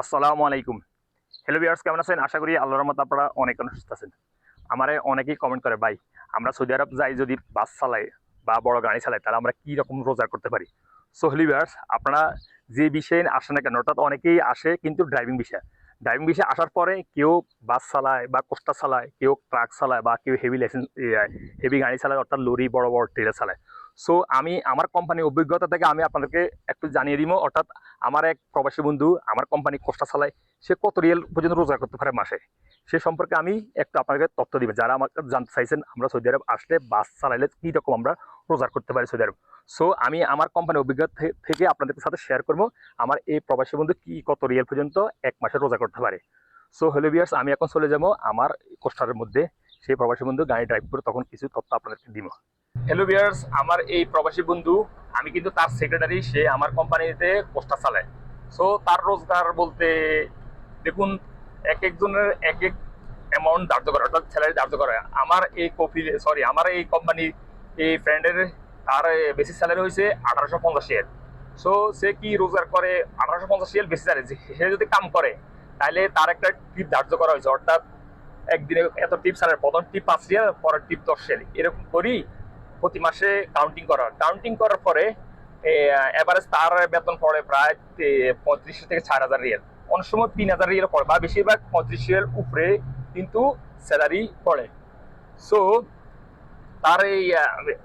আসসালামু আলাইকুম। Hello viewers কেমন আছেন? আশা করি আল্লাহর রহমত আপনারা অনেক সুস্থ আছেন। আমারে অনেকেই কমেন্ট করে, ভাই, আমরা সৌদি আরব যাই যদি বাস চালাই বা বড় গাড়ি চালাই, তাহলে আমরা কি রকম রোজগার করতে পারি? সো হ্যালো ভিউয়ার্স আপনারা যে বিষয়ে আসেন না কেন, অর্থাৎ অনেকেই আসে কিন্তু ড্রাইভিং বিষয়ে। ড্রাইভিং বিষয়ে আসার পরে কেউ বাস চালায় বা কোস্টা চালায়, কেউ ট্রাক চালায় বা কেউ হেভি লাইসেন্স হেভি গাড়ি চালায়, অর্থাৎ লরি, বড় বড় ট্রেলার চালায়। সো আমি, আমার কোম্পানির অভিজ্ঞতা থেকে আমি আপনাদেরকে একটু জানিয়ে দিব, অর্থাৎ আমার এক প্রবাসী বন্ধু আমার কোম্পানি কোস্টা চালায়, সে কত রিয়েল পর্যন্ত রোজগার করতে পারে মাসে? সে সম্পর্কে আমি একটু আপনাকে তথ্য দিবেন যারা আমাকে জানতে চাইছেন, আমরা সৌদি আরব আসলে বাস চালাইলে কী রকম আমরা রোজগার করতে পারি সৌদি আরব? সো আমি আমার কোম্পানির অভিজ্ঞতা থেকে আপনাদের সাথে শেয়ার করব, আমার এই প্রবাসী বন্ধু কি কত রিয়েল পর্যন্ত এক মাসে রোজগার করতে পারে? সো হ্যালো বিয়ার্স আমি এখন চলে যাব আমার কোস্টারের মধ্যে। সেই প্রবাসী বন্ধু গাড়ি ড্রাইভ করে তখন কিছু তথ্য আপনাদেরকে দিব। হ্যালো বিয়ার্স আমার এই প্রবাসী বন্ধু, আমি কিন্তু তার সেক্রেটারি সে আমার কোম্পানিতে পোস্টার চালায়। সো তার রোজগার বলতে, দেখুন, এক একজনের এক এক অ্যামাউন্ট ধার্য করে, অর্থাৎ স্যালারি ধার্য করে। আমার এই কফি সরি আমার এই কোম্পানি এই ফ্রেন্ডের তার বেসিক স্যালারি হয়েছে আঠারোশো পঞ্চাশ এর। সো সে কি রোজগার করে আঠারোশো পঞ্চাশ এর বেশি স্যালারি সে যদি কাম করে তাহলে তার একটা টিপ ধার্য করা হয়েছে। অর্থাৎ, একদিনে এত টিপ স্যালারি প্রথম টিপ পাঁচ রিয়াল পরের টিপ দশ রিয়াল এরকম করি প্রতি মাসে কাউন্টিং করা হয়। কাউন্টিং করার পরে এভারেজ তার বেতন পড়ে প্রায় তে- পঁয়ত্রিশ থেকে চার হাজার রিয়েল। অনেক সময় তিন হাজার রিয়েল পড়ে, বা বেশিরভাগ পঁয়ত্রিশ রিয়াল উপরে কিন্তু স্যালারি পড়ে। সো তার এই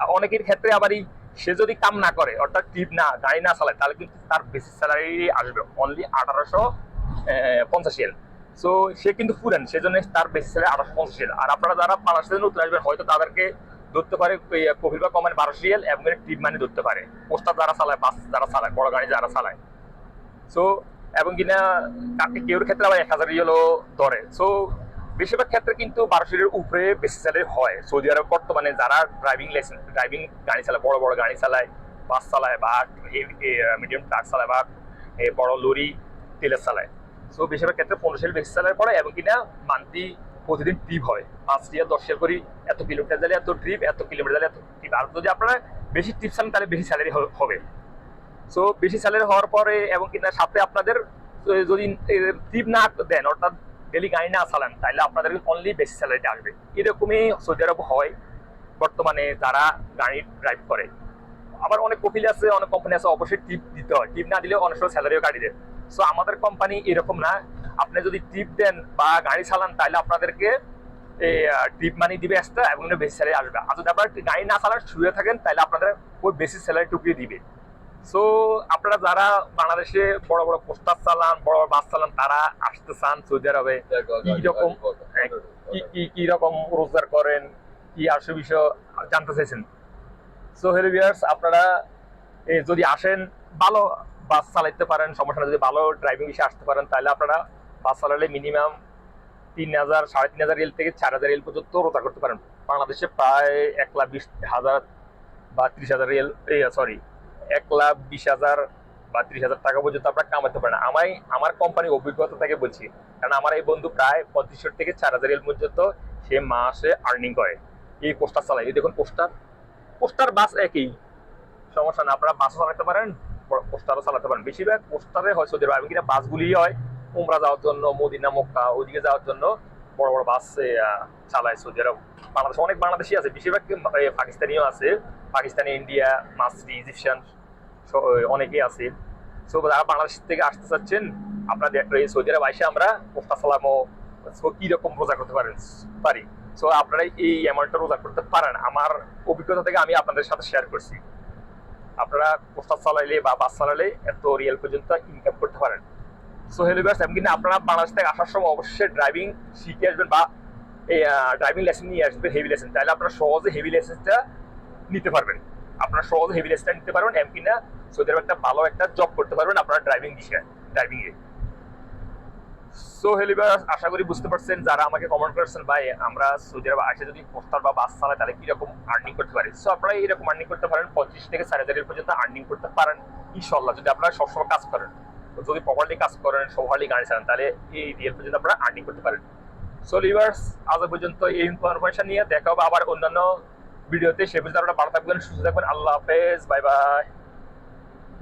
অনেকের ক্ষেত্রে আবার এই, সে যদি কাম না করে, অর্থাৎ টিপ না, গাড়ি না চালায়, তাহলে কিন্তু তার বেশি স্যালারি আসবে। অনলি আঠারোশো পঞ্চাশ রিয়াল। সো সে কিন্তু ফুরেন সেজন্য তার বেশি স্যালারি আঠারোশো, পঞ্চাশ রিয়াল। আর আপনারা যারা বাংলাদেশে নতুন আসবেন, হয়তো তাদেরকে ধরতে পারে কফিল বা কমেন্ট বারোশো এবং টিপ মানে ধরতে পারে। পোস্টার যারা চালায়, বাস যারা চালায়, বড় গাড়ি যারা চালায়। সো এবং কিনা কাকে কেউর ক্ষেত্রে আবার এক হাজার রিয়েলও ধরে। সো বেশিরভাগ ক্ষেত্রে কিন্তু বারোশো উপরে বেশি স্যালারি হয়। সৌদি আরব বর্তমানে যারা ড্রাইভিং লাইসেন্স ড্রাইভিং গাড়ি চালায়, বড় বড় গাড়ি চালায়, বাস চালায় বা মিডিয়াম ট্রাক চালায় বা বড় লরি তেলের চালায়। সো বেশিরভাগ ক্ষেত্রে পনেরোশো বেশি স্যালারি পড়ে এবং কিনা মান্থলি প্রতিদিন ট্রিপ হয়। পাঁচ রিয়াল দশ রিয়াল করি এত কিলোমিটার গেলে এত ট্রিপ এত কিলোমিটার গেলে এত ট্রিপ আর যদি আপনারা বেশি ট্রিপ চান তাহলে বেশি স্যালারি হবে। সো বেশি স্যালারি হওয়ার পরে এবং কিনা সাথে আপনাদের যদি ট্রিপ না দেন, অর্থাৎ ডেলি গাড়ি না চালান, তাহলে আপনাদের অনলি বেশি স্যালারিটা আসবে। এরকমই সৌদি আরব হয়, বর্তমানে যারা গাড়ি ড্রাইভ করে। আবার অনেক কপিল আছে, অনেক কোম্পানি আছে, অবশ্যই টিপ দিতে হয়। টিপ না দিলে অনেক সময় স্যালারিও গাড়ি দেয়। সো আমাদের কোম্পানি এরকম না আপনি যদি টিপ দেন বা গাড়ি চালান তাহলে আপনাদেরকে টিপ মানি দিবে এক্সট্রা এবং বেশি স্যালারি আসবে। আর যদি আপনারা গাড়ি না চালান শুয়ে থাকেন তাহলে আপনাদের ওই বেশি স্যালারি টুকিয়ে দিবে। সো আপনারা যারা বাংলাদেশে বড় বড় পোস্টার চালান বড় বড় বাস চালান তারা আসতে চান সৌদি আরবে। কি রকম কি কি রকম রোজগার করেন কি আসে বিষয় জানতে চাইছেন? সো হেলো ভিউয়ার্স আপনারা যদি আসেন ভালো বাস চালাইতে পারেন সমস্যা যদি ভালো ড্রাইভিং বিষয়ে আসতে পারেন তাহলে আপনারা বাস চালালে মিনিমাম তিন হাজার, সাড়ে তিন হাজার রেল থেকে চার হাজার রেল পর্যন্ত রোজগার করতে পারেন। বাংলাদেশে প্রায় এক লাখ বিশ হাজার বা ত্রিশ হাজার রিয়েল সরি এক লাখ বিশ হাজার বা ত্রিশ হাজার টাকা পর্যন্ত আপনারা কামাতে পারেন। আমায়, আমার কোম্পানির অভিজ্ঞতা থেকে বলছি, কারণ আমার এই বন্ধু প্রায় পঁয়ত্রিশশো থেকে চার হাজার রেল পর্যন্ত সে মাসে আর্নিং করে। এই পোস্টার চালায়। এই দেখুন পোস্টার। পোস্টার বাস একই। সমস্যা না, আপনারা বাসও চালাতে পারেন, পোস্টারও চালাতে পারেন। বেশিরভাগ পোস্টারে হয় সৌদি আরব কিনা বাসগুলি হয়। উমরা যাওয়ার জন্য, মদিনা, মক্কা, ওইদিকে যাওয়ার জন্য বড় বড় বাস চালায় সৌদি আরব। বাংলাদেশ অনেক বাংলাদেশি আছে, বেশিরভাগ পাকিস্তানিও আছে। পাকিস্তানি, ইন্ডিয়া, মাসরি, ইজিপশিয়ান অনেকেই আছে। সো, যারা বাংলাদেশ থেকে আসতে চাচ্ছেন, আপনাদের, এই সৌদি আরব আইসে আমরা পোস্টার চালামো সো, কীরকম রোজা করতে পারেন? পারি। সো, আপনারা এই অ্যামাউন্টটা রোজা করতে পারেন। আমার অভিজ্ঞতা থেকে আমি আপনাদের সাথে শেয়ার করছি। আপনারা পোস্টার চালাইলে বা বাস চালালে এত রিয়েল পর্যন্ত ইনকাম করতে পারেন। সো হেলো ভিউয়ার্স এমন কিন্তু আপনারা বাংলাদেশ থেকে আসার সময় অবশ্যই ড্রাইভিং শিখে আসবেন বা এই ড্রাইভিং লাইসেন্স নিয়ে আসবেন হেভি লাইসেন্স তাহলে আপনারা সহজে হেভি লাইসেন্সটা নিতে পারবেন। আপনারা সহজে হেভি লাইসেন্সটা নিতে পারবেন, এমন কিনা সৌদি আরবে একটা ভালো একটা জব করতে পারবেন আপনারা ড্রাইভিং ড্রাইভিং এ। সো হেলিবার আশা করি বুঝতে পারছেন, যারা আমাকে কমেন্ট করেছেন, ভাই, আমরা সৌদি আরব আসে যদি পোস্টার বা বাস চালায়, তাহলে কীরকম আর্নিং করতে পারি? সো আপনারা এরকম আর্নিং করতে পারেন পঁচিশ থেকে চার হাজারের পর্যন্ত আর্নিং করতে পারেন ইনশাল্লাহ যদি আপনারা সবসময় কাজ করেন। যদি প্রপারলি কাজ করেন সবারলি গাড়ি চালান, তাহলে এই রিয়েল পর্যন্ত আপনারা আর্নিং করতে পারেন। সো লিভার্স আজ পর্যন্ত এই ইনফরমেশন নিয়ে দেখা হবে আবার অন্যান্য ভিডিওতে সে পর্যন্ত আপনারা ভালো থাকবেন, সুস্থ থাকবেন। আল্লাহ হাফেজ বাই বাই